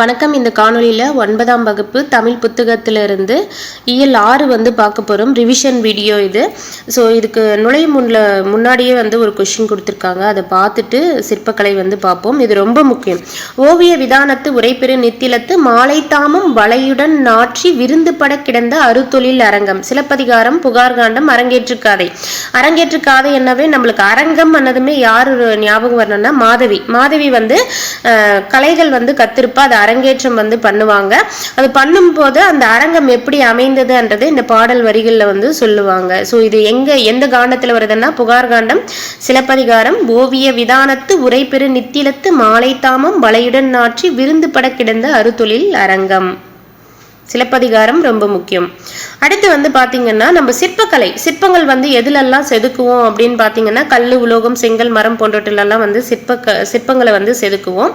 வணக்கம். இந்த காணொலியில் ஒன்பதாம் வகுப்பு தமிழ் புத்தகத்திலிருந்து இயல் ஆறு வந்து பார்க்க போகிறோம் ரிவிஷன் வீடியோ இது. ஸோ இதுக்கு நுழையும் முன்ல முன்னாடியே வந்து ஒரு கொஷின் கொடுத்துருக்காங்க. அதை பார்த்துட்டு சிற்பக்கலை வந்து பார்ப்போம். இது ரொம்ப முக்கியம். ஓவிய விதானத்து உரைபெரு நித்திலத்து மாலை தாமும் வலையுடன் நாற்றி விருந்து பட கிடந்த அறுத்தொழில் அரங்கம். சிலப்பதிகாரம் புகார் காண்டம் அரங்கேற்று காதை. அரங்கேற்று காதை என்னவே? நம்மளுக்கு அரங்கம் அன்னதுமே யார் ஞாபகம் வரணும்னா மாதவி. மாதவி வந்து கலைகள் வந்து கத்திருப்பா. அது அரங்கேற்றம் வந்து பண்ணுவாங்க. அது பண்ணும்போது அந்த அரங்கம் எப்படி அமைந்ததுன்றது இந்த பாடல் வரிகளில் வந்து சொல்லுவாங்க. ஸோ இது எங்க எந்த காண்டத்தில் வருதுன்னா புகார் காண்டம் சிலப்பதிகாரம் ஓவிய விதானத்து உரைபெரு நித்திலத்து மாலை தாமம் வலையுடன் நாற்றி விருந்து பட கிடந்த அறுத்தொழில் அரங்கம். சிலப்பதிகாரம் ரொம்ப முக்கியம். அடுத்து வந்து பாத்தீங்கன்னா நம்ம சிற்பக்கலை. சிற்பங்கள் வந்து எதுலெல்லாம் செதுக்குவோம் அப்படின்னு பாத்தீங்கன்னா கல் உலோகம் செங்கல் மரம் போன்றவற்றிலெல்லாம் வந்து சிற்ப சிற்பங்களை வந்து செதுக்குவோம்.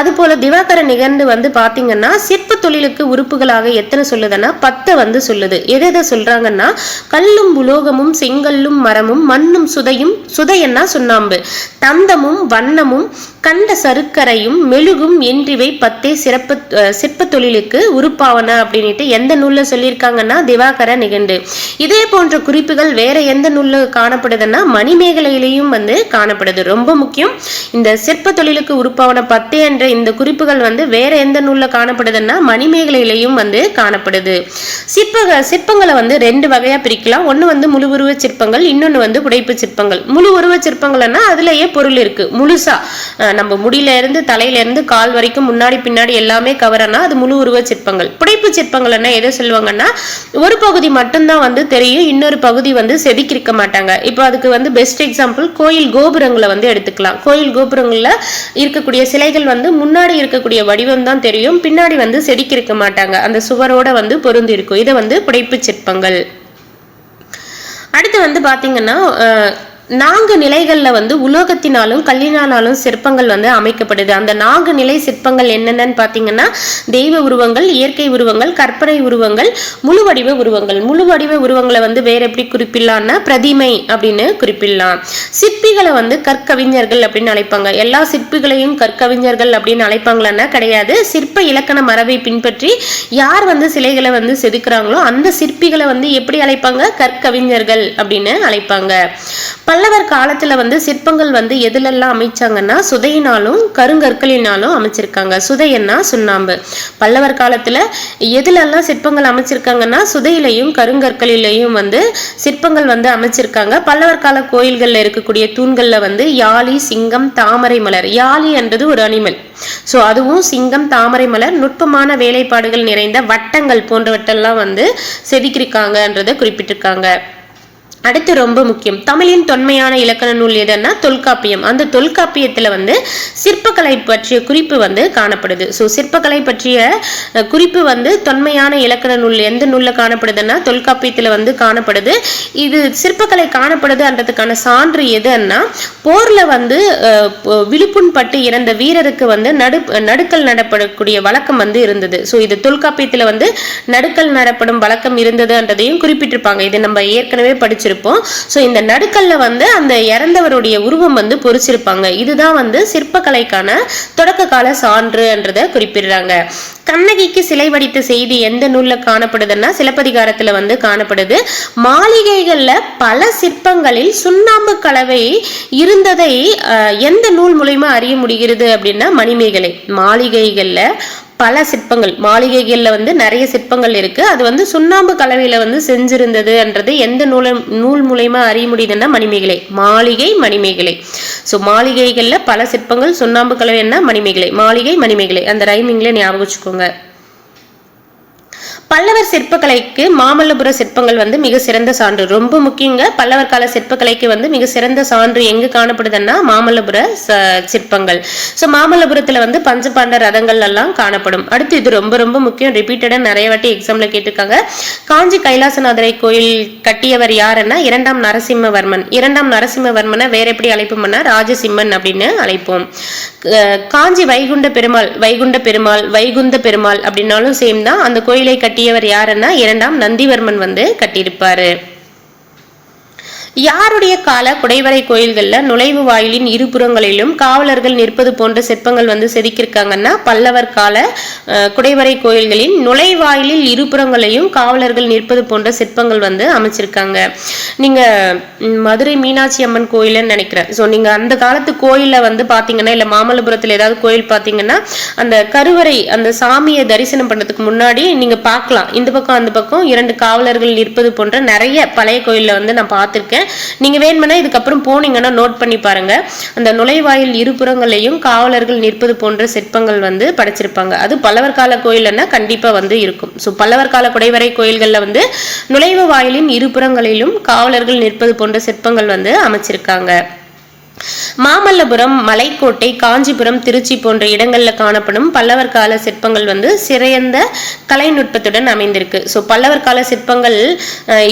அதுபோல் திவாகர நிகழ்ந்து வந்து பாத்தீங்கன்னா சிற்ப தொழிலுக்கு உறுப்புகளாக எத்தனை சொல்லுதுன்னா பத்தை வந்து சொல்லுது. எதை எதை சொல்றாங்கன்னா கல்லும் உலோகமும் செங்கல்லும் மரமும் மண்ணும் சுதையும் சுதையன்னா சுண்ணாம்பு? தந்தமும் வண்ணமும் கண்ட சருக்கரையும் மெழுகும் என்றிவை பத்தே சிறப்பு சிற்ப தொழிலுக்கு உருப்பாவன அப்படின்ட்டு எந்த நூல்ல சொல்லியிருக்காங்கன்னா திவாகர நிகண்டு. இதே போன்ற குறிப்புகள் வேற எந்த நூல்ல காணப்படுதுன்னா மணிமேகலையிலையும் வந்து காணப்படுது. ரொம்ப முக்கியம். இந்த சிற்ப தொழிலுக்கு உருப்பான பத்து என்ற இந்த குறிப்புகள் வந்து வேற எந்த நூல்ல காணப்படுதுன்னா மணிமேகலையிலையும் வந்து காணப்படுது. சிற்ப சிற்பங்களை வந்து ரெண்டு வகையா பிரிக்கலாம். ஒண்ணு வந்து முழு உருவ சிற்பங்கள் இன்னொன்னு வந்து புடைப்பு சிற்பங்கள். முழு உருவ சிற்பங்கள்னா அதுலயே பொருள் இருக்கு. முழுசா நம்ம முடியில இருந்து தலையில இருந்து கால் வரைக்கும் முன்னாடி பின்னாடி எல்லாமே கவரனா அது முழு உருவ சிற்பங்கள். புடைப்பு சிற்பங்கள்னா எதை சொல்லுவாங்கன்னா ஒரு பகுதி மட்டும்தான் வந்து தெரியும் இன்னொரு பகுதி வந்து செதுக்கியிருக்க மாட்டாங்க. இப்போ அதுக்கு வந்து பெஸ்ட் எக்ஸாம்பிள் கோயில் கோபுரங்களை வந்து எடுத்துக்கலாம். கோயில் கோபுரங்களில் இருக்கக்கூடிய சிலைகள் வந்து முன்னாடி இருக்கக்கூடிய வடிவம் தான் தெரியும் பின்னாடி வந்து செதுக்கியிருக்க மாட்டாங்க. அந்த சுவரோட வந்து பொருந்தி இருக்கும். இதை வந்து புடைப்பு சிற்பங்கள். அடுத்து வந்து பார்த்தீங்கன்னா நான்கு நிலைகளில் வந்து உலோகத்தினாலும் கல்லினாலும் சிற்பங்கள் வந்து அமைக்கப்படுது. அந்த நான்கு நிலை சிற்பங்கள் என்னென்னன்னு பார்த்தீங்கன்னா தெய்வ உருவங்கள் இயற்கை உருவங்கள் கற்பனை உருவங்கள் முழு வடிவ உருவங்கள். முழு வடிவ உருவங்களை வந்து வேற எப்படி குறிப்பிடலாம்னா பிரதிமை அப்படின்னு குறிப்பிடலாம். சிற்பிகளை வந்து கற்கவிஞர்கள் அப்படின்னு அழைப்பாங்க. எல்லா சிற்பிகளையும் கற்கவிஞர்கள் அப்படின்னு அழைப்பாங்களான்னா கிடையாது. சிற்ப இலக்கண மரபை பின்பற்றி யார் வந்து சிலைகளை வந்து செதுக்குறாங்களோ அந்த சிற்பிகளை வந்து எப்படி அழைப்பாங்க? கற்கவிஞர்கள் அப்படின்னு அழைப்பாங்க. பல்லவர் காலத்துல வந்து சிற்பங்கள் வந்து எதுலெல்லாம் அமைச்சாங்கன்னா சுதையினாலும் கருங்கற்களினாலும் அமைச்சிருக்காங்க. சுதையன்னா சுண்ணாம்பு. பல்லவர் காலத்துல எதுலெல்லாம் சிற்பங்கள் அமைச்சிருக்காங்கன்னா சுதையிலையும் கருங்கற்களிலையும் வந்து சிற்பங்கள் வந்து அமைச்சிருக்காங்க. பல்லவர் கால கோயில்கள்ல இருக்கக்கூடிய தூண்கள்ல வந்து யாழி சிங்கம் தாமரை மலர். யாழி என்றது ஒரு அனிமல். ஸோ அதுவும் சிங்கம் தாமரை மலர் நுட்பமான வேலைப்பாடுகள் நிறைந்த வட்டங்கள் போன்றவற்றெல்லாம் வந்து செதுக்கியிருக்காங்கன்றதை குறிப்பிட்டிருக்காங்க. அடுத்து ரொம்ப முக்கியம். தமிழின் தொன்மையான இலக்கண நூல் எதுன்னா தொல்காப்பியம். அந்த தொல்காப்பியத்தில் வந்து சிற்பக்கலை பற்றிய குறிப்பு வந்து காணப்படுது. ஸோ சிற்பக்கலை பற்றிய குறிப்பு வந்து தொன்மையான இலக்கண நூல் எந்த நூலில் காணப்படுதுன்னா தொல்காப்பியத்தில் வந்து காணப்படுது. இது சிற்பக்கலை காணப்படுதுன்றதுக்கான சான்று எதுன்னா போரில் வந்து விழுப்புண் பட்டு இறந்த வீரருக்கு வந்து நடு நடுக்கல் நடப்படக்கூடிய வழக்கம் வந்து இருந்தது. ஸோ இது தொல்காப்பியத்தில் வந்து நடுக்கல் நடப்படும் வழக்கம் இருந்ததுன்றதையும் குறிப்பிட்டிருப்பாங்க. இது நம்ம ஏற்கனவே படிச்சிருக்கோம். பொறிச்சிருப்போம். ஸோ இந்த நடுக்கல்ல வந்து அந்த இறந்தவருடைய உருவம் வந்து பொறிச்சிருப்பாங்க. இதுதான் வந்து சிற்பக்கலைக்கான தொடக்க கால சான்றுன்றதை குறிப்பிடுறாங்க. கண்ணகிக்கு சிலை வடித்த செய்தி எந்த நூல்ல காணப்படுதுன்னா சிலப்பதிகாரத்துல வந்து காணப்படுது. மாளிகைகள்ல பல சிற்பங்களில் சுண்ணாம்பு கலவை இருந்ததை அஹ், எந்த நூல் மூலியமா அறிய முடிகிறது அப்படின்னா மணிமேகலை. மாளிகைகள்ல பல சிற்பங்கள் மாளிகைகளில் வந்து நிறைய சிற்பங்கள் இருக்கு. அது வந்து சுண்ணாம்பு கலவையில வந்து செஞ்சிருந்ததுன்றது எந்த நூல நூல் மூலயமா அறிய முடியுதுன்னா மணிமேகலை மாளிகை மணிமேகலை. ஸோ மாளிகைகளில் பல சிற்பங்கள் சுண்ணாம்பு கலவை என்ன? மணிமேகலை. மாளிகை மணிமேகலை. அந்த ரைமிங்ல ஞாபகம் வச்சுக்கோங்க. பல்லவர் சிற்பக்கலைக்கு மாமல்லபுர சிற்பங்கள் வந்து மிக சிறந்த சான்று. ரொம்ப முக்கியங்க பல்லவர் கால சிற்பக்கலைக்கு வந்து மிக சிறந்த சான்று எங்கு காணப்படுதுன்னா மாமல்லபுர ச- சிற்பங்கள். ஸோ மாமல்லபுரத்தில் வந்து பஞ்சபாண்ட ரதங்கள் எல்லாம் காணப்படும். அடுத்து இது ரொம்ப ரொம்ப முக்கியம். ரிப்பீட்டடாக நிறைய வாட்டி எக்ஸாம்ல கேட்டிருக்காங்க. காஞ்சி கைலாசநாதரை கோயில் கட்டியவர் யாருன்னா இரண்டாம் நரசிம்மவர்மன். இரண்டாம் நரசிம்மவர்மனை வேற எப்படி அழைப்போம்னா ராஜசிம்மன் அப்படின்னு அழைப்போம். காஞ்சி வைகுண்ட பெருமாள் வைகுண்ட பெருமாள் வைகுந்த பெருமாள் அப்படின்னாலும் சேம் தான். அந்த கோயிலை கட்டி கட்டியவர் யாருன்னா இரண்டாம் நந்திவர்மன் வந்து கட்டியிருப்பாரு. யாருடைய கால குடைவரை கோயில்களில் நுழைவு வாயிலின் இருபுறங்களிலும் காவலர்கள் நிற்பது போன்ற சிற்பங்கள் வந்து செதுக்கியிருக்காங்கன்னா பல்லவர் கால குடைவரை கோயில்களின் நுழைவாயிலில் இருபுறங்களையும் காவலர்கள் நிற்பது போன்ற சிற்பங்கள் வந்து அமைச்சிருக்காங்க. நீங்கள் மதுரை மீனாட்சி அம்மன் கோயில்னு நினைக்கிறேன். ஸோ நீங்கள் அந்த காலத்து கோயிலில் வந்து பார்த்தீங்கன்னா இல்லை மாமல்லபுரத்தில் ஏதாவது கோயில் பார்த்தீங்கன்னா அந்த கருவறை அந்த சாமியை தரிசனம் பண்ணுறதுக்கு முன்னாடி நீங்கள் பார்க்கலாம் இந்த பக்கம் அந்த பக்கம் இரண்டு காவலர்கள் நிற்பது போன்ற நிறைய பழைய கோயிலில் வந்து நான் பார்த்துருக்கேன் நீங்க வேணுமெனா இதுக்கப்புறம் போனீங்கன்னா நோட் பண்ணி பாருங்க. அந்த நுழைவாயில் இருபுறங்களையும் காவலர்கள் நிற்பது போன்ற சிற்பங்கள் வந்து படைச்சிருப்பாங்க. அது பல்லவர் கால கோயில்னா கண்டிப்பா வந்து இருக்கும். ஸோ பல்லவர் கால குடைவரை கோயில்கள்ல வந்து நுழைவு வாயிலின் இருபுறங்களிலும் காவலர்கள் நிற்பது போன்ற சிற்பங்கள் வந்து அமைச்சிருக்காங்க. மாமல்லபுரம் மலைக்கோட்டை காஞ்சிபுரம் திருச்சி போன்ற இடங்கள்ல காணப்படும் பல்லவர் கால சிற்பங்கள் வந்து சிறந்த கலைநுட்பத்துடன் அமைந்திருக்கு. ஸோ பல்லவர் கால சிற்பங்கள்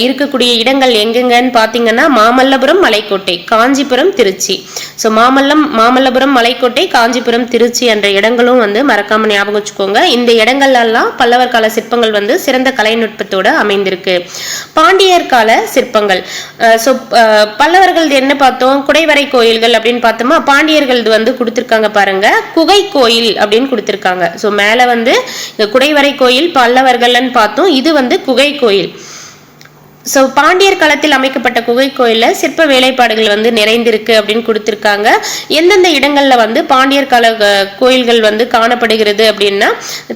இருக்கக்கூடிய இடங்கள் எங்கெங்கன்னு பார்த்தீங்கன்னா மாமல்லபுரம் மலைக்கோட்டை காஞ்சிபுரம் திருச்சி. ஸோ மாமல்லம் மாமல்லபுரம் மலைக்கோட்டை காஞ்சிபுரம் திருச்சி என்ற இடங்களும் வந்து மறக்காம ஞாபகம் வச்சுக்கோங்க. இந்த இடங்கள்லாம் பல்லவர் கால சிற்பங்கள் வந்து சிறந்த கலைநுட்பத்தோட அமைந்திருக்கு. பாண்டியர் கால சிற்பங்கள். ஸோ பல்லவர்கள் என்ன பார்த்தோம்? குடைவரை கோயில் கோயில்கள் அப்படின்னு பார்த்தோமா பாண்டியர்கள் வந்து கொடுத்துருக்காங்க பாருங்க. குகை கோயில் அப்படின்னு கொடுத்துருக்காங்க. ஸோ மேலே வந்து இந்த குடைவரை கோயில் பல்லவர்கள்னு பார்த்தோம். இது வந்து குகை கோயில். ஸோ பாண்டியர் காலத்தில் அமைக்கப்பட்ட குகை கோயிலில் சிற்ப வேலைப்பாடுகள் வந்து நிறைந்திருக்கு அப்படின்னு கொடுத்துருக்காங்க. எந்தெந்த இடங்களில் வந்து பாண்டியர் கால கோயில்கள் வந்து காணப்படுகிறது அப்படின்னா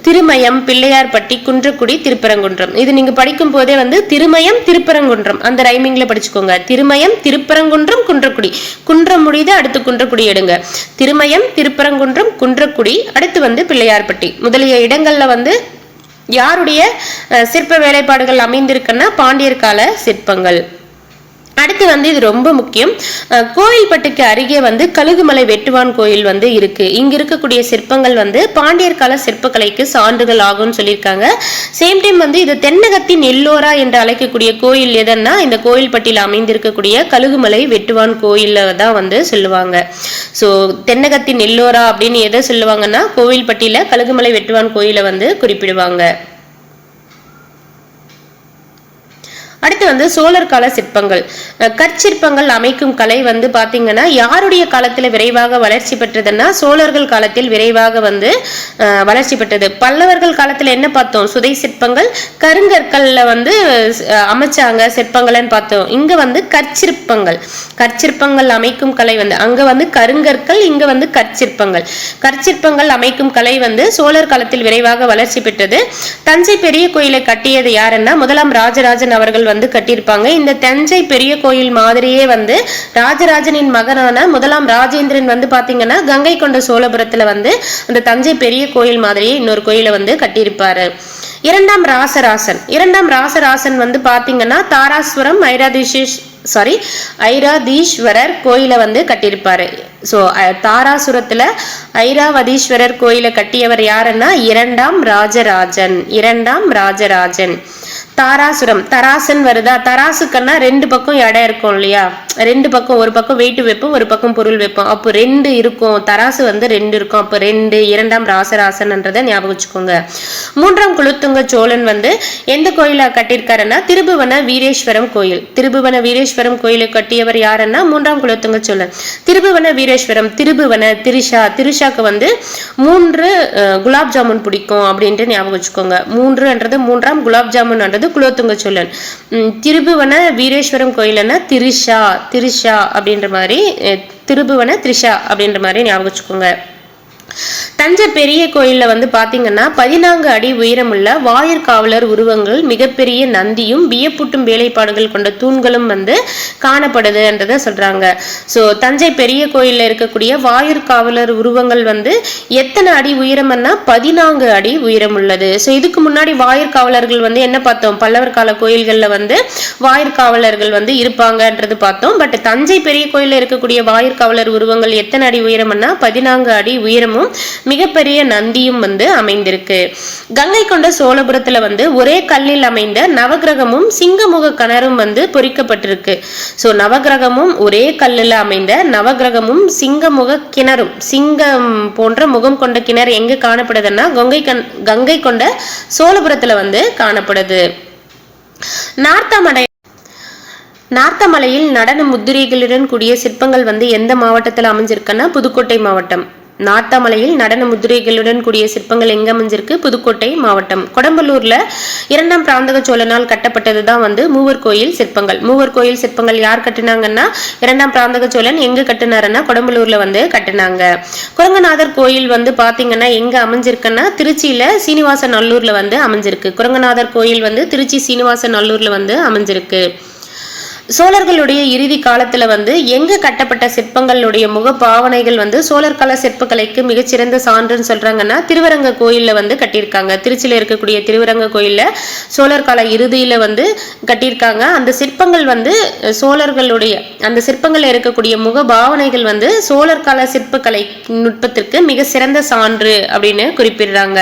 திருமயம் பிள்ளையார்பட்டி குன்றக்குடி திருப்பரங்குன்றம். இது நீங்கள் படிக்கும் போதே வந்து திருமயம் திருப்பரங்குன்றம். அந்த ரைமிங்கில் படிச்சுக்கோங்க. திருமயம் திருப்பரங்குன்றம் குன்றக்குடி. குன்றம் முடியுது அடுத்து குன்றக்குடி எடுங்க. திருமயம் திருப்பரங்குன்றம் குன்றக்குடி அடுத்து வந்து பிள்ளையார்பட்டி. முதலிய இடங்களில் வந்து யாருடைய சிற்ப வேலைப்பாடுகள் அமைந்திருக்குன்னா பாண்டியர் கால சிற்பங்கள். அடுத்து வந்து இது ரொம்ப முக்கியம். கோயில்பட்டுக்கு அருகே வந்து கழுகுமலை வெட்டுவான் கோயில் வந்து இருக்கு. இங்க இருக்கக்கூடிய சிற்பங்கள் வந்து பாண்டியர் கால சிற்பக்கலைக்கு சான்றுகள் ஆகும்னு சொல்லியிருக்காங்க. சேம் டைம் வந்து இது தென்னகத்தின் எல்லோரா என்று அழைக்கக்கூடிய கோயில் எதன்னா இந்த கோயில்பட்டியில் அமைந்திருக்கக்கூடிய கழுகுமலை வெட்டுவான் கோயில தான் வந்து சொல்லுவாங்க. ஸோ தென்னகத்தின் எல்லோரா அப்படின்னு எதை சொல்லுவாங்கன்னா கோவில்பட்டியில கழுகுமலை வெட்டுவான் கோயிலை வந்து குறிப்பிடுவாங்க. அடுத்து வந்து சோழர் கால சிற்பங்கள். கற்சிற்பங்கள் அமைக்கும் கலை வந்து பாத்தீங்கன்னா யாருடைய காலத்துல விரைவாக வளர்ச்சி பெற்றதுன்னா சோழர்கள் காலத்தில் விரைவாக வந்து வளர்ச்சி பெற்றது. பல்லவர்கள் காலத்துல என்ன பார்த்தோம்? சுதை சிற்பங்கள். கருங்கற்கல்ல வந்து அமைச்சாங்க சிற்பங்கள்னு பார்த்தோம். இங்க வந்து கற்சிற்பங்கள். கற்சிற்பங்கள் அமைக்கும் கலை வந்து அங்க வந்து கருங்கற்கள் இங்க வந்து கற்சிற்பங்கள். கற்சிற்பங்கள் அமைக்கும் கலை வந்து சோழர் காலத்தில் விரைவாக வளர்ச்சி பெற்றது. தஞ்சை பெரிய கோயிலை கட்டியது யாருன்னா முதலாம் ராஜராஜன் அவர்கள் வந்து கட்டியிருப்பாங்க. இந்த தஞ்சை பெரிய கோயில் மாதிரியே வந்து ராஜராஜனின் மகனான முதலாம் ராஜேந்திரன் வந்து பாத்தீங்கன்னா கங்கை கொண்ட சோழபுரத்துல வந்து அந்த தஞ்சை பெரிய கோயில் மாதிரியே இன்னொரு கோயிலை வந்து கட்டியிருப்பாரு. இரண்டாம் ராசராசன். இரண்டாம் ராசராசன் வந்து பாத்தீங்கன்னா தாராசுரம் ஐராதீஷேஷ் சாரி ஐராதீஸ்வரர் கோயிலை வந்து கட்டியிருப்பாரு. ஸோ தாராசுரத்துல ஐராவதீஸ்வரர் கோயிலை கட்டியவர் யாருன்னா இரண்டாம் ராஜராஜன். இரண்டாம் ராஜராஜன். தாராசுரம் தராசன் வருதா? தராசுக்கன்னா ரெண்டு பக்கம் இடம் இருக்கும் இல்லையா? ரெண்டு பக்கம் ஒரு பக்கம் வெயிட்டு வைப்போம் ஒரு பக்கம் பொருள் வைப்போம். அப்போ ரெண்டு இருக்கும். தராசு வந்து ரெண்டு இருக்கும். அப்போ ரெண்டு இரண்டாம் ராசராசன்ன்றதை ஞாபகம் வச்சுக்கோங்க. மூன்றாம் குலத்துங்க சோழன் வந்து எந்த கோயிலை கட்டியிருக்காருன்னா? திருபுவன வீரேஸ்வரம் கோயில். திருபுவன வீரேஸ்வரம் கோயிலை கட்டியவர் யாருன்னா? மூன்றாம் குலத்துங்க சோழன். திருபுவன வீரேஸ்வரம் திருபுவன திரிஷா. திரிஷாக்கு வந்து மூன்று குலாப் ஜாமுன் பிடிக்கும் அப்படின்ட்டு ஞாபகம் வச்சுக்கோங்க. மூன்றுன்றது மூன்றாம் குலாப் ஜாமுன்ன்றது குலோத்துங்க சோழன். திருபுவன வீரேஸ்வரம் கோயில்னா திரிஷா திரிஷா அப்படின்ற மாதிரி திருபுவன திரிஷா அப்படின்ற மாதிரி ஞாபகம் வச்சுக்கோங்க. தஞ்சை பெரிய கோயில்ல வந்து பார்த்தீங்கன்னா பதினான்கு அடி உயரமுள்ள வாயிற் காவலர் உருவங்கள் மிகப்பெரிய நந்தியும் வியப்பூட்டும் வேலைப்பாடுகள் கொண்ட தூண்களும் வந்து காணப்படுதுன்றத சொல்கிறாங்க ஸோ தஞ்சை பெரிய கோயில்ல இருக்கக்கூடிய வாயிற் காவலர் உருவங்கள் வந்து எத்தனை அடி உயரம்னா பதினான்கு அடி உயரம் உள்ளது ஸோ இதுக்கு முன்னாடி வாயிற் காவலர்கள் வந்து என்ன பார்த்தோம்? பல்லவர் கால கோயில்களில் வந்து வாயிற் காவலர்கள் வந்து இருப்பாங்கன்றது பார்த்தோம். பட் தஞ்சை பெரிய கோயிலில் இருக்கக்கூடிய வாயிற் காவலர் உருவங்கள் எத்தனை அடி உயரம்னா பதினான்கு அடி உயரமும் மிகப்பெரிய நந்தியும் வந்து அமைந்திருக்கு. கங்கை கொண்ட சோழபுரத்துல வந்து ஒரே கல்லில் அமைந்த நவகிரகமும் சிங்கமுக கணரும் வந்து பொறிக்கப்பட்டிருக்கு. ஸோ நவகிரகமும் ஒரே கல்லில் அமைந்த நவகிரகமும் சிங்கமுக கிணறும் சிங்கம் போன்ற முகம் கொண்ட கிணறு எங்க காணப்படுதுன்னா கங்கை கண் கங்கை கொண்ட சோழபுரத்துல வந்து காணப்படுது. நார்த்தமடை நார்த்தமலையில் நடன முத்திரைகளுடன் கூடிய சிற்பங்கள் வந்து எந்த மாவட்டத்தில் அமைஞ்சிருக்குன்னா புதுக்கோட்டை மாவட்டம். நாத்தாமலையில் நடன முதிரைகளுடன் கூடிய சிற்பங்கள் எங்க அமைஞ்சிருக்கு புதுக்கோட்டை மாவட்டம். கொடம்பலூர்ல இரண்டாம் பிராந்தக சோழனால் கட்டப்பட்டது தான் வந்து மூவர் கோயில் சிற்பங்கள். மூவர் கோயில் சிற்பங்கள் யார் கட்டினாங்கன்னா இரண்டாம் பிராந்தக சோழன் எங்க கட்டினாருன்னா கொடம்பலூர்ல வந்து கட்டினாங்க. குரங்கநாதர் கோயில் வந்து பாத்தீங்கன்னா எங்க அமைஞ்சிருக்குன்னா திருச்சியில சீனிவாச நல்லூர்ல வந்து அமைஞ்சிருக்கு. குரங்கநாதர் கோயில் வந்து திருச்சி சீனிவாச நல்லூர்ல வந்து அமைஞ்சிருக்கு. சோழர்களுடைய இறுதி காலத்துல வந்து எங்க கட்டப்பட்ட சிற்பங்களுடைய முக பாவனைகள் வந்து சோழர் கால சிற்பக்கலைக்கு மிகச்சிறந்த சான்றுன்னு சொல்றாங்கன்னா திருவரங்க கோயில்ல வந்து கட்டியிருக்காங்க. திருச்சியில இருக்கக்கூடிய திருவரங்க கோயில்ல சோழர் கால இறுதியில வந்து கட்டியிருக்காங்க. அந்த சிற்பங்கள் வந்து சோழர்களுடைய அந்த சிற்பங்கள்ல இருக்கக்கூடிய முக பாவனைகள் வந்து சோழர் கால சிற்பக்கலை நுட்பத்திற்கு மிக சிறந்த சான்று அப்படின்னு குறிப்பிடுறாங்க.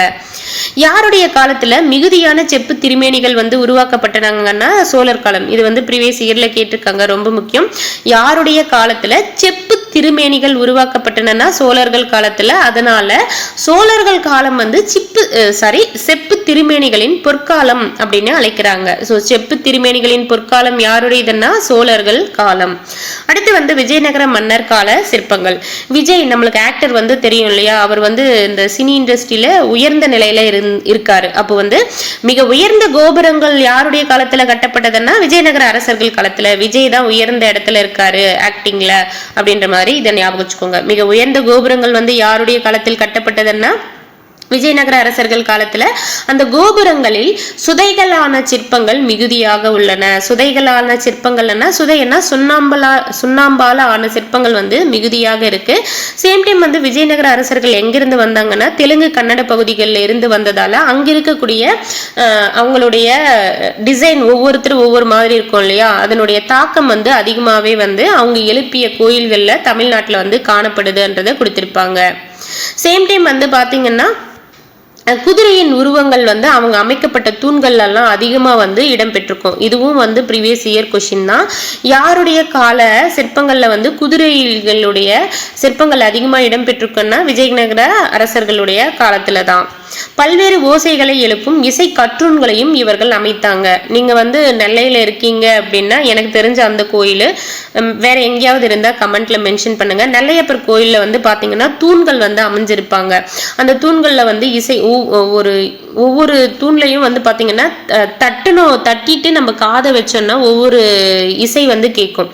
யாருடைய காலத்துல மிகுதியான செப்பு திருமேனிகள் வந்து உருவாக்கப்பட்டனாங்கன்னா சோழர் காலம். இது வந்து ப்ரீவியஸ் இயர்ல கேட்டிருக்காங்க ரொம்ப முக்கியம். யாருடைய காலத்துல செப்பு திருமேனிகள் உருவாக்கப்பட்டனன்னா சோழர்கள் காலத்துல. அதனால சோழர்கள் காலம் வந்து சிப்பு சாரி செப்பு திருமேனிகளின் பொற்காலம் அப்படின்னு அழைக்கிறாங்க. ஸோ செப்பு திருமேனிகளின் பொற்காலம் யாருடையதுன்னா சோழர்கள் காலம். அடுத்து வந்து விஜயநகர மன்னர் கால சிற்பங்கள். விஜய் நம்மளுக்கு ஆக்டர் வந்து தெரியும் இல்லையா? அவர் வந்து இந்த சினி இண்டஸ்ட்ரியில உயர்ந்த நிலையில இருக்காரு. அப்போ வந்து மிக உயர்ந்த கோபுரங்கள் யாருடைய காலத்துல கட்டப்பட்டதுன்னா விஜயநகர அரசர்கள் காலத்துல விஜய் தான் உயர்ந்த இடத்துல இருக்காரு ஆக்டிங்ல அப்படின்ற மாதிரி இதை ஞாபகம் வச்சுக்கோங்க. மிக உயர்ந்த கோபுரங்கள் வந்து யாருடைய காலத்தில் கட்டப்பட்டதுன்னா விஜயநகர அரசர்கள் காலத்துல அந்த கோபுரங்களில் சுதைகளான சிற்பங்கள் மிகுதியாக உள்ளன. சுதைகளான சிற்பங்கள்னா சுதைன்னா சுண்ணாம்பலா சுண்ணாம்பால ஆன சிற்பங்கள் வந்து மிகுதியாக இருக்கு. சேம் டைம் வந்து விஜயநகர அரசர்கள் எங்கிருந்து வந்தாங்கன்னா தெலுங்கு கன்னட பகுதிகளில் இருந்து வந்ததால அங்க இருக்கக்கூடிய அவங்களுடைய டிசைன் ஒவ்வொருத்தரும் ஒவ்வொரு மாதிரி இருக்கும் இல்லையா? அதனுடைய தாக்கம் வந்து அதிகமாகவே வந்து அவங்க எழுப்பிய கோயில்களில் தமிழ்நாட்டில் வந்து காணப்படுதுன்றதை கொடுத்துருப்பாங்க. சேம் டைம் வந்து பார்த்தீங்கன்னா குதிரையின் உருவங்கள் வந்து அவங்க அமைக்கப்பட்ட தூண்கள் எல்லாம் அதிகமாக வந்து இடம்பெற்றிருக்கும். இதுவும் வந்து ப்ரீவியஸ் இயர் கொஷின் தான். யாருடைய கால சிற்பங்களில் வந்து குதிரைகளுடைய சிற்பங்கள் அதிகமாக இடம்பெற்றிருக்குன்னா விஜயநகர அரசர்களுடைய காலத்தில் தான். பல்வேறு ஓசைகளை எழுப்பும் இசை கற்றூன்களையும் இவர்கள் அமைத்தாங்க. நீங்கள் வந்து நெல்லையில் இருக்கீங்க அப்படின்னா எனக்கு தெரிஞ்ச அந்த கோயில் வேற எங்கேயாவது இருந்தால் கமெண்ட்ல மென்ஷன் பண்ணுங்க. நெல்லையப்பர் கோயிலில் வந்து பார்த்தீங்கன்னா தூண்கள் வந்து அமைஞ்சிருப்பாங்க. அந்த தூண்களில் வந்து இசை ஒரு ஒவ்வொரு தூண்லையும் வந்து பார்த்தீங்கன்னா தட்டுனோம் தட்டிட்டு நம்ம காதை வச்சோம்னா ஒவ்வொரு இசை வந்து கேட்கும்.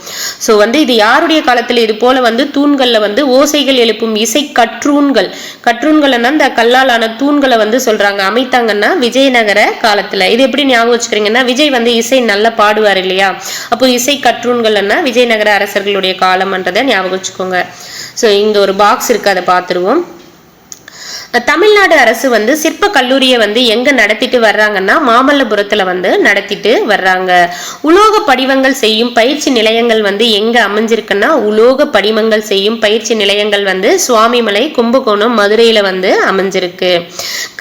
ஸோ வந்து இது யாருடைய காலத்தில்? இது போல வந்து தூண்களில் வந்து ஓசைகள் எழுப்பும் இசை கற்றூன்கள் கற்றூன்கள்னா இந்த கல்லாலான தூண்கள் வந்து சொல்றாங்க அமைத்தாங்கன்னா விஜயநகர காலத்துல. இது எப்படி ஞாபகம் வச்சுக்கிறீங்கன்னா விஜய் வந்து இசை நல்லா பாடுவார் இல்லையா? அப்போ இசை கற்றூன்கள்னா விஜயநகர அரசர்களுடைய காலம்ன்றதை ஞாபகம் வச்சுக்கோங்க. ஸோ இங்க ஒரு பாக்ஸ் இருக்கு அதை பார்த்துருவோம். தமிழ்நாடு அரசு வந்து சிற்ப கல்லூரியை வந்து எங்க நடத்திட்டு வர்றாங்கன்னா மாமல்லபுரத்துல வந்து நடத்திட்டு வர்றாங்க. உலோக படிவங்கள் செய்யும் பயிற்சி நிலையங்கள் வந்து எங்க அமைஞ்சிருக்குன்னா உலோக படிவங்கள் செய்யும் பயிற்சி நிலையங்கள் வந்து சுவாமிமலை கும்பகோணம் மதுரையில வந்து அமைஞ்சிருக்கு.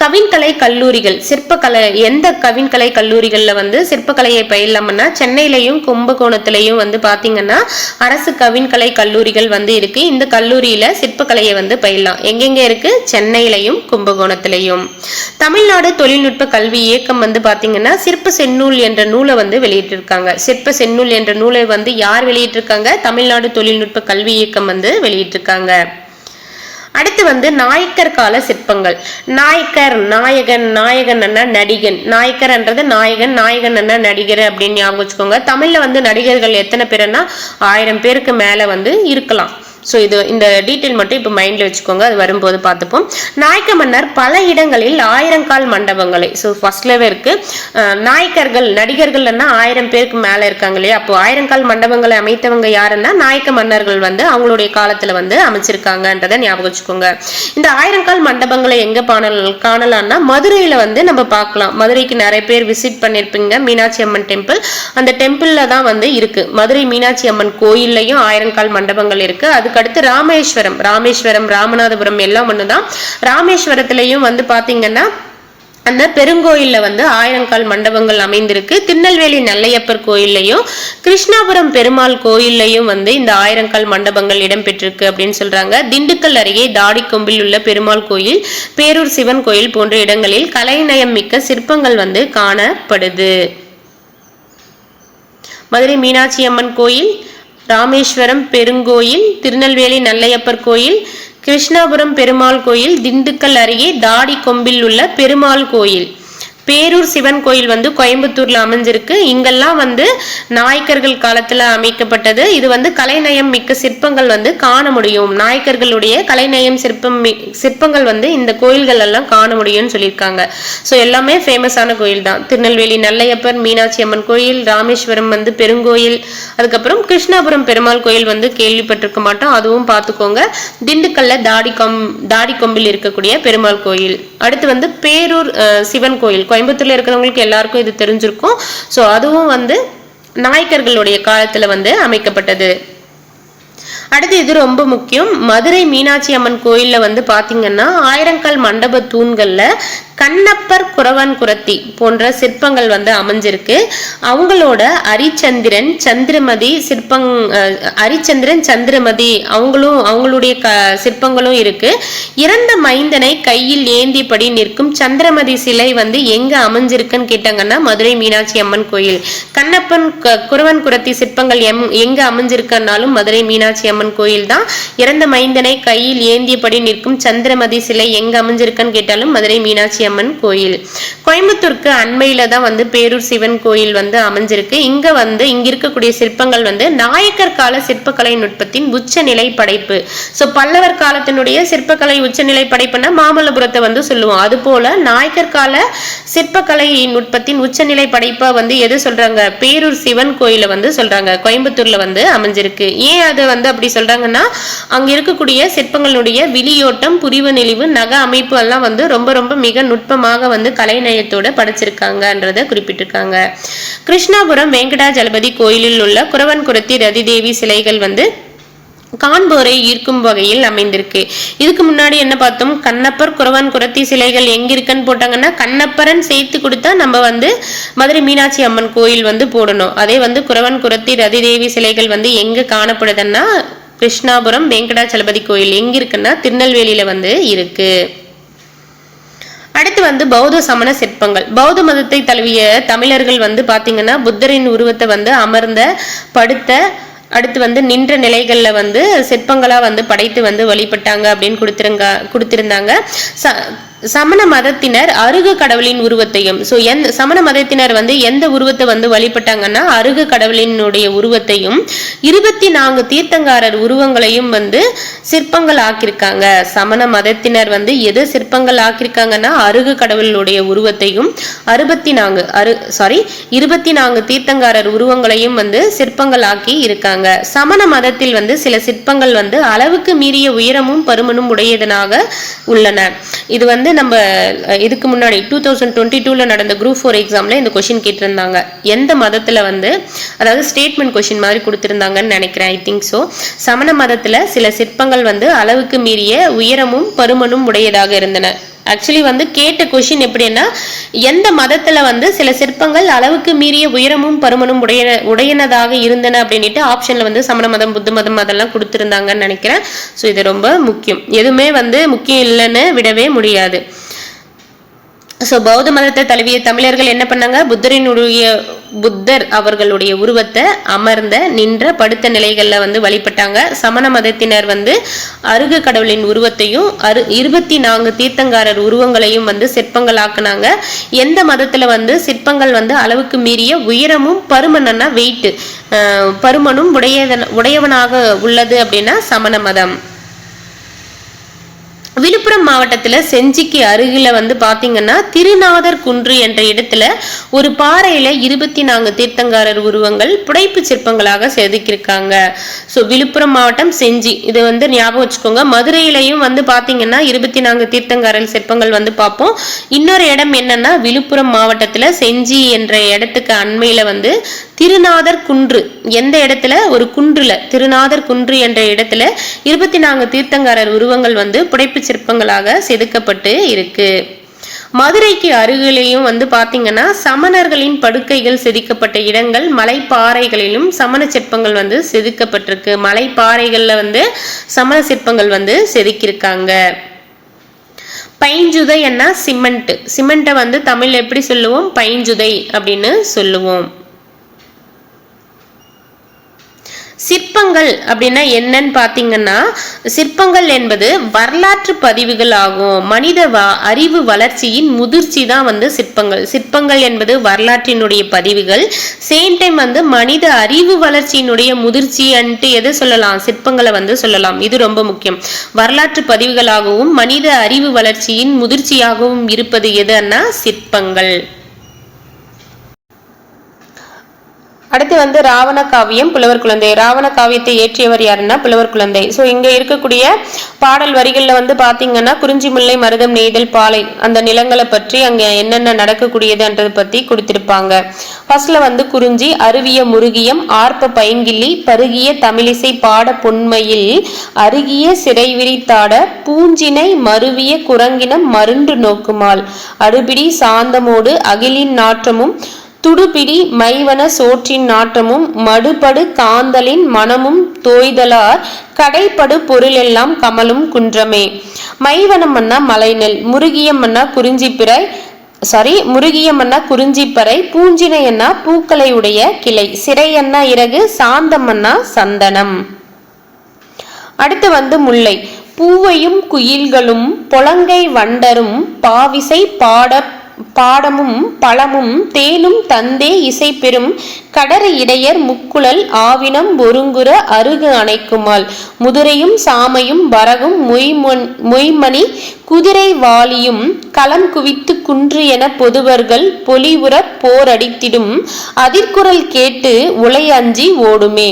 கவின்கலை கல்லூரிகள் சிற்பக்கலை எந்த கவின்கலை கல்லூரிகள்ல வந்து சிற்பக்கலையை பயிலாமன்னா சென்னையிலையும் கும்பகோணத்திலையும் வந்து பாத்தீங்கன்னா அரசு கவின்கலை கல்லூரிகள் வந்து இருக்கு. இந்த கல்லூரியில சிற்பக்கலையை வந்து பயிலாம். எங்கெங்க இருக்கு? சென்னையில சென்னையிலையும் கும்பகோணத்திலையும். தமிழ்நாடு தொழில்நுட்ப கல்வி இயக்கம் வந்து பாத்தீங்கன்னா சிற்ப செந்நூல் என்ற நூலை வந்து வெளியிட்டிருக்காங்க. சிற்ப செந்நூல் என்ற நூலை வந்து யார் வெளியிட்டிருக்காங்க? தமிழ்நாடு தொழில்நுட்ப கல்வி இயக்கம் வந்து வெளியிட்டிருக்காங்க. அடுத்து வந்து நாயக்கர் கால சிற்பங்கள். நாயக்கர் நாயகன் நாயகன் அண்ணா நடிகன். நாயக்கர்ன்றது நாயகன் நாயகன் அண்ணா நடிகர் அப்படின்னு ஞாபகம் வச்சுக்கோங்க. தமிழ்ல வந்து நடிகர்கள் எத்தனை பேருன்னா ஆயிரம் பேருக்கு மேல வந்து இருக்கலாம். ஸோ இது இந்த டீட்டெயில் மட்டும் இப்போ மைண்டில் வச்சுக்கோங்க. அது வரும்போது பார்த்துப்போம். நாயக்க மன்னர் பல இடங்களில் ஆயிரங்கால் மண்டபங்களை ஸோ ஃபர்ஸ்ட்லவே இருக்குது நாயக்கர்கள் நடிகர்கள்னா ஆயிரம் பேருக்கு மேலே இருக்காங்க இல்லையா? அப்போ ஆயிரங்கால் மண்டபங்களை அமைத்தவங்க யாருன்னா நாயக்க மன்னர்கள் வந்து அவங்களுடைய காலத்தில் வந்து அமைச்சிருக்காங்கன்றதை ஞாபகம் வச்சுக்கோங்க. இந்த ஆயிரங்கால் மண்டபங்களை எங்கே பாணல் காணலாம்னா மதுரையில் வந்து நம்ம பார்க்கலாம். மதுரைக்கு நிறைய பேர் விசிட் பண்ணியிருப்பீங்க மீனாட்சி அம்மன் டெம்பிள் அந்த டெம்பிளில் தான் வந்து இருக்குது மதுரை மீனாட்சி அம்மன் கோயில்லையும் ஆயிரங்கால் மண்டபங்கள் இருக்குது அது அதுக்கடுத்து ராமேஸ்வரம். ராமேஸ்வரம் ராமநாதபுரம் எல்லாம் ஒண்ணுதான். ராமேஸ்வரத்திலையும் வந்து பாத்தீங்கன்னா அந்த பெருங்கோயில்ல வந்து ஆயிரங்கால் மண்டபங்கள் அமைந்திருக்கு. திருநெல்வேலி நல்லையப்பர் கோயில்லையும் கிருஷ்ணாபுரம் பெருமாள் கோயில்லையும் வந்து இந்த ஆயிரங்கால் மண்டபங்கள் இடம்பெற்றிருக்கு அப்படின்னு சொல்றாங்க. திண்டுக்கல் அருகே தாடிக்கொம்பில் உள்ள பெருமாள் கோயில் பேரூர் சிவன் கோயில் போன்ற இடங்களில் கலைநயம் மிக்க சிற்பங்கள் வந்து காணப்படுது. மதுரை மீனாட்சி அம்மன் கோயில் ராமேஸ்வரம் பெருங்கோயில் திருநெல்வேலி நல்லையப்பர் கோயில் கிருஷ்ணாபுரம் பெருமாள் கோயில் திண்டுக்கல் அருகே தாடி கொம்பில் உள்ள பெருமாள் கோயில். பேரூர் சிவன் கோயில் வந்து கோயம்புத்தூர்ல அமைஞ்சிருக்கு. இங்கெல்லாம் வந்து நாயக்கர்கள் காலத்துல அமைக்கப்பட்டது. இது வந்து கலைநயம் மிக்க சிற்பங்கள் வந்து காண முடியும். நாயக்கர்களுடைய கலைநயம் சிற்பம் சிற்பங்கள் வந்து இந்த கோயில்கள் எல்லாம் காண முடியும்னு சொல்லியிருக்காங்க. ஸோ எல்லாமே ஃபேமஸான கோயில் தான். திருநெல்வேலி நல்லையப்பர் மீனாட்சி அம்மன் கோயில் ராமேஸ்வரம் வந்து பெருங்கோயில் அதுக்கப்புறம் கிருஷ்ணாபுரம் பெருமாள் கோயில் வந்து கேள்விப்பட்டிருக்க மாட்டோம். அதுவும் பார்த்துக்கோங்க. திண்டுக்கல்ல தாடி கொம் தாடி கொம்பில் இருக்கக்கூடிய பெருமாள் கோயில். அடுத்து வந்து பேரூர் சிவன் கோயில். கோயம்புத்தூர்ல இருக்கிறவங்களுக்கு எல்லாருக்கும் இது தெரிஞ்சிருக்கும். ஸோ அதுவும் வந்து நாயக்கர்களுடைய காலத்தில் வந்து அமைக்கப்பட்டது. அடுத்து இது ரொம்ப முக்கியம். மதுரை மீனாட்சி அம்மன் கோயிலில் வந்து பார்த்தீங்கன்னா ஆயிரங்கால் மண்டப தூண்களில் கண்ணப்பர் குறவன் குரத்தி போன்ற சிற்பங்கள் வந்து அமைஞ்சிருக்கு. அவங்களோட அரிச்சந்திரன் சந்திரமதி சிற்பங் அரிச்சந்திரன் சந்திரமதி அவங்களும் அவங்களுடைய க சிற்பங்களும் இருக்கு. இறந்த மைந்தனை கையில் ஏந்திப்படி நிற்கும் சந்திரமதி சிலை வந்து எங்க அமைஞ்சிருக்குன்னு கேட்டாங்கன்னா மதுரை மீனாட்சி அம்மன் கோயில். கண்ணப்பன் குறவன் குரத்தி சிற்பங்கள் எம் எங்க அமைஞ்சிருக்கனாலும் மதுரை மீனாட்சி அம்மன் கோயில் தான் இறந்த மைந்தனை கையில் ஏந்தியபடி நிற்கும் சந்திரமதி சிலை எங்க அமைஞ்சிருக்குன்னு கேட்டாலும் மதுரை மீனாட்சி அம்மன் கோயில். கோயம்புத்தூருக்கு அண்மையில தான் வந்து பேரூர் சிவன் கோயில் வந்து அமைஞ்சிருக்கு. இங்க வந்து இங்க இருக்கக்கூடிய சிற்பங்கள் வந்து நாயக்கர் கால சிற்பக்கலை நுட்பத்தின் உச்சநிலை படைப்பு. ஸோ பல்லவர் காலத்தினுடைய சிற்பக்கலை உச்சநிலை படைப்புன்னா மாமல்லபுரத்தை வந்து சொல்லுவோம். அது போல நாயக்கர் கால சிற்பக்கலை நுட்பத்தின் உச்சநிலை படைப்பா வந்து எது சொல்றாங்க? பேரூர் சிவன் கோயில வந்து சொல்றாங்க. கோயம்புத்தூர்ல வந்து அமைஞ்சிருக்கு. ஏன் அது வந்து அப்படி சொல்றாங்கன்னா அங்க இருக்கக்கூடிய சிற்பங்களுடைய விழியோட்டம் புரிவு நெளிவு நக அமைப்பு எல்லாம் வந்து ரொம்ப ரொம்ப மிக நுட்பமாக வந்து கலைநயத்தோட படைச்சிருக்காங்கன்றத குறிப்பிட்டிருக்காங்க. கிருஷ்ணாபுரம் வெங்கடாஜலபதி கோயிலில் உள்ள குரவன் குரத்தி ரதிதேவி சிலைகள் வந்து காண்போரை ஈர்க்கும் வகையில் அமைந்திருக்கு. இதுக்கு முன்னாடி என்ன பார்த்தோம்? கண்ணப்பர் குரவன் குரத்தி சிலைகள் எங்க இருக்குன்னு போட்டாங்கன்னா கண்ணப்பரன் சேர்த்து கொடுத்தா நம்ம வந்து மதுரை மீனாட்சி அம்மன் கோயில் வந்து போடணும். அதே வந்து குரவன் குரத்தி ரதிதேவி சிலைகள் வந்து எங்க காணப்படுதுன்னா கிருஷ்ணாபுரம் வெங்கடாச்சலபதி கோயில் எங்க இருக்குன்னா திருநெல்வேலியில வந்து இருக்கு. அடுத்து வந்து பௌத்த சமண சிற்பங்கள். பௌத்த மதத்தை தழுவிய தமிழர்கள் வந்து பாத்தீங்கன்னா புத்தரின் உருவத்தை வந்து அமர்ந்த படுத்த அடுத்து வந்து நின்ற நிலைகளில் வந்து சிற்பங்களாக வந்து படைத்து வந்து வழிபட்டாங்க அப்படின்னு கொடுத்துருங்க கொடுத்துருந்தாங்க. ச சமண மதத்தினர் அருகு கடவுளின் உருவத்தையும். ஸோ எந்த சமண மதத்தினர் வந்து எந்த உருவத்தை வந்து வழிபட்டாங்கன்னா அருகு கடவுளினுடைய உருவத்தையும் இருபத்தி நான்கு தீர்த்தங்காரர் உருவங்களையும் வந்து சிற்பங்கள் ஆக்கியிருக்காங்க. சமண மதத்தினர் வந்து எது சிற்பங்கள் ஆக்கியிருக்காங்கன்னா அருகு கடவுளுடைய உருவத்தையும் அறுபத்தி நான்கு அரு சாரி இருபத்தி நான்கு தீர்த்தங்காரர் உருவங்களையும் வந்து சிற்பங்கள் ஆக்கி இருக்காங்க. சமண மதத்தில் வந்து சில சிற்பங்கள் வந்து அளவுக்கு மீறிய உயரமும் பருமனும் உடையதனாக உள்ளன. இது வந்து நம்ம இதுக்கு முன்னாடி டூ தௌசண்ட் டுவெண்ட்டி டூவில் நடந்த குரூப் ஃபோர் எக்ஸாமில் இந்த கொஷின் கேட்டிருந்தாங்க. எந்த மதத்தில் வந்து அதாவது ஸ்டேட்மெண்ட் கொஷின் மாதிரி கொடுத்துருந்தாங்கன்னு நினைக்கிறேன் ஐ திங்க் ஸோ சமண மதத்தில் சில சிற்பங்கள் வந்து அளவுக்கு மீறிய உயரமும் பருமனும் உடையதாக இருந்தன. ஆக்சுவலி வந்து கேட்ட கொஷின் எப்படின்னா எந்த மதத்தில் வந்து சில சிற்பங்கள் அளவுக்கு மீறிய உயரமும் பருமனும் உடைய உடையனதாக இருந்தன அப்படின்ட்டு ஆப்ஷனில் வந்து சமண மதம் புத்த மதம் அதெல்லாம் கொடுத்துருந்தாங்கன்னு நினைக்கிறேன். ஸோ இது ரொம்ப முக்கியம். எதுவுமே வந்து முக்கியம் இல்லைன்னு விடவே முடியாது. ஸோ பௌத்த மதத்தை தழுவிய தமிழர்கள் என்ன பண்ணாங்க? புத்தரினுடைய புத்தர் அவர்களுடைய உருவத்தை அமர்ந்த நின்ற படுத்த நிலைகளில் வந்து வழிபட்டாங்க. சமண மதத்தினர் வந்து அருக கடவுளின் உருவத்தையும் அரு இருபத்தி நான்கு தீர்த்தங்காரர் உருவங்களையும் வந்து சிற்பங்கள் ஆக்குனாங்க எந்த மதத்தில் வந்து சிற்பங்கள் வந்து அளவுக்கு மீறிய உயரமும் பருமனா வெயிட்டு பருமனும் உடையதன் உடையவனாக உள்ளது அப்படின்னா சமண மதம். விழுப்புரம் மாவட்டத்தில் செஞ்சிக்கு அருகில் வந்து பார்த்தீங்கன்னா திருநாதர் குன்று என்ற இடத்துல ஒரு பாறையில் இருபத்தி நான்கு தீர்த்தங்காரர் உருவங்கள் புடைப்பு சிற்பங்களாக செதுக்கியிருக்காங்க. ஸோ விழுப்புரம் மாவட்டம் செஞ்சி. இது வந்து ஞாபகம் வச்சுக்கோங்க. மதுரையிலையும் வந்து பார்த்தீங்கன்னா இருபத்தி நான்கு தீர்த்தங்காரர் சிற்பங்கள் வந்து பார்ப்போம் இன்னொரு இடம் என்னன்னா விழுப்புரம் மாவட்டத்தில் செஞ்சி என்ற இடத்துக்கு அண்மையில் வந்து திருநாதர் குன்று. எந்த இடத்துல? ஒரு குன்றுல. திருநாதர் குன்று என்ற இடத்துல இருபத்தி நான்கு தீர்த்தங்காரர் உருவங்கள் வந்து புடைப்பு சிற்பங்களாக செதுக்கப்பட்டு இருக்கு. மதுரைக்கு அருகிலேயும் வந்து பார்த்தீங்கன்னா சமணர்களின் படுக்கைகள் செதுக்கப்பட்ட இடங்கள் மலைப்பாறைகளிலும் சமண சிற்பங்கள் வந்து செதுக்கப்பட்டிருக்கு. மலைப்பாறைகளில் வந்து சமண சிற்பங்கள் வந்து செதுக்கியிருக்காங்க. பைஞ்சுதை என்ன சிமெண்ட். சிமெண்ட்டை வந்து தமிழ் எப்படி சொல்லுவோம்? பைஞ்சுதை அப்படின்னு சொல்லுவோம். சிற்பங்கள் அப்படின்னா என்னன்னு பார்த்தீங்கன்னா சிற்பங்கள் என்பது வரலாற்று பதிவுகள் ஆகும். மனித வ அறிவு வளர்ச்சியின் முதிர்ச்சி தான் வந்து சிற்பங்கள். சிற்பங்கள் என்பது வரலாற்றினுடைய பதிவுகள். சேம் டைம் வந்து மனித அறிவு வளர்ச்சியினுடைய முதிர்ச்சி அன்ட்டு எதை சொல்லலாம்? சிற்பங்களை வந்து சொல்லலாம். இது ரொம்ப முக்கியம். வரலாற்று பதிவுகளாகவும் மனித அறிவு வளர்ச்சியின் முதிர்ச்சியாகவும் இருப்பது எதுன்னா சிற்பங்கள். அடுத்து வந்து ராவண காவியம் புலவர் குழந்தை. ராவண காவியத்தை இயற்றியவர் யாருன்னா புலவர் குழந்தை. ஸோ இங்க இருக்கக்கூடிய பாடல் வரிகள்ல வந்து பாத்தீங்கன்னா குறிஞ்சி முல்லை மருதம் நெய்தல் பாலை அந்த நிலங்களை பற்றி அங்க என்னென்ன நடக்கக்கூடியதுன்றது பத்தி கொடுத்திருப்பாங்க. ஃபர்ஸ்ட்ல வந்து குறிஞ்சி அருவிய முருகியம் ஆர்ப்ப பைங்கிள்ளி பருகிய தமிழிசை பாட பொன்மையில் அருகிய சிறை விரித்தாட பூஞ்சினை மருவிய குரங்கினம் மருண்டு நோக்குமால் அடுபிடி சாந்தமோடு அகிலின் நாற்றமும் துடுபிடி மைவன சோற்றின் நாட்டமும் மடுபடு காந்தலின் மனமும் தோய்தலார் கடைப்படு பொருளெல்லாம் கமலும் குன்றமே. மைவனம்னா மலைநெல் முருகியம்னா குறிஞ்சிப்பிறை சாரி முருகியம்னா குறிஞ்சிப்பறை பூஞ்சினையன்னா அண்ணா பூக்களை உடைய கிளை சிறையன்னா இறகு சாந்தம்னா சந்தனம். அடுத்து வந்து முல்லை பூவையும் குயில்களும் பொலங்கை வண்டரும் பாவிசை பாட பாடமும் பழமும் தேனும் தந்தே இசை பெறும் கடற இடையர் முக்குழல் ஆவினம் ஒருங்குற அருகு அணைக்குமால். முதுரையும் சாமையும் வரகும் மொய்மொன் மொய்மணி குதிரை வாலியும் களம் குவித்து குன்று என பொதுவர்கள் பொலிவுற போரடித்திடும். அதிர்குரல் கேட்டு உலை அஞ்சி ஓடுமே.